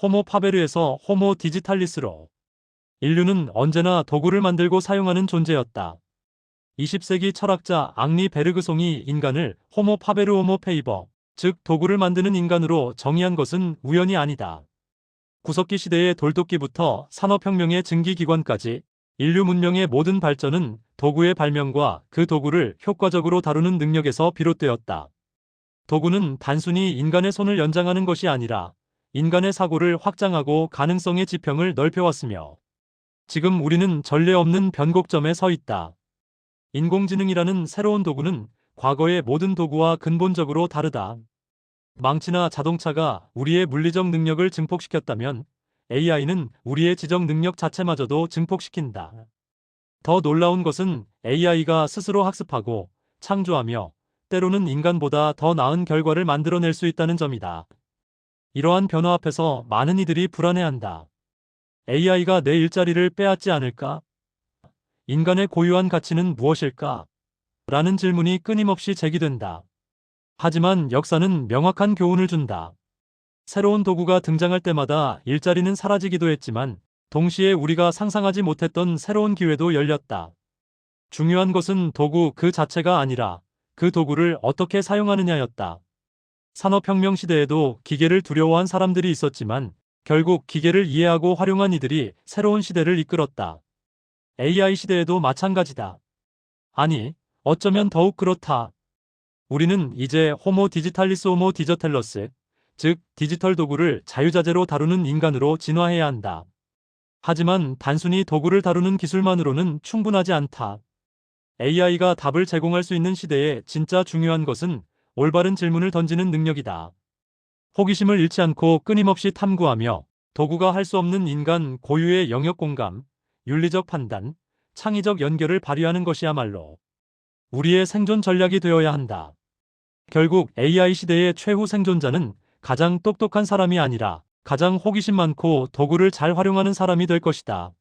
호모 파베르에서 호모 디지탈리스로 인류는 언제나 도구를 만들고 사용하는 존재였다. 20세기 철학자 앙리 베르그송이 인간을 호모 파베르 호모 페이버, 즉 도구를 만드는 인간으로 정의한 것은 우연이 아니다. 구석기 시대의 돌도끼부터 산업혁명의 증기기관까지 인류 문명의 모든 발전은 도구의 발명과 그 도구를 효과적으로 다루는 능력에서 비롯되었다. 도구는 단순히 인간의 손을 연장하는 것이 아니라 인간의 사고를 확장하고 가능성의 지평을 넓혀왔으며 지금 우리는 전례 없는 변곡점에 서 있다. 인공지능이라는 새로운 도구는 과거의 모든 도구와 근본적으로 다르다. 망치나 자동차가 우리의 물리적 능력을 증폭시켰다면 AI는 우리의 지적 능력 자체마저도 증폭시킨다. 더 놀라운 것은 AI가 스스로 학습하고 창조하며 때로는 인간보다 더 나은 결과를 만들어낼 수 있다는 점이다. 이러한 변화 앞에서 많은 이들이 불안해한다. AI가 내 일자리를 빼앗지 않을까? 인간의 고유한 가치는 무엇일까? 라는 질문이 끊임없이 제기된다. 하지만 역사는 명확한 교훈을 준다. 새로운 도구가 등장할 때마다 일자리는 사라지기도 했지만 동시에 우리가 상상하지 못했던 새로운 기회도 열렸다. 중요한 것은 도구 그 자체가 아니라 그 도구를 어떻게 사용하느냐였다. 산업혁명 시대에도 기계를 두려워한 사람들이 있었지만 결국 기계를 이해하고 활용한 이들이 새로운 시대를 이끌었다. AI 시대에도 마찬가지다. 아니, 어쩌면 더욱 그렇다. 우리는 이제 호모 디지탈리스 호모 디저텔러스, 즉 디지털 도구를 자유자재로 다루는 인간으로 진화해야 한다. 하지만 단순히 도구를 다루는 기술만으로는 충분하지 않다. AI가 답을 제공할 수 있는 시대에 진짜 중요한 것은 올바른 질문을 던지는 능력이다. 호기심을 잃지 않고 끊임없이 탐구하며 도구가 할 수 없는 인간 고유의 영역 공감, 윤리적 판단, 창의적 연결을 발휘하는 것이야말로 우리의 생존 전략이 되어야 한다. 결국 AI 시대의 최후 생존자는 가장 똑똑한 사람이 아니라 가장 호기심 많고 도구를 잘 활용하는 사람이 될 것이다.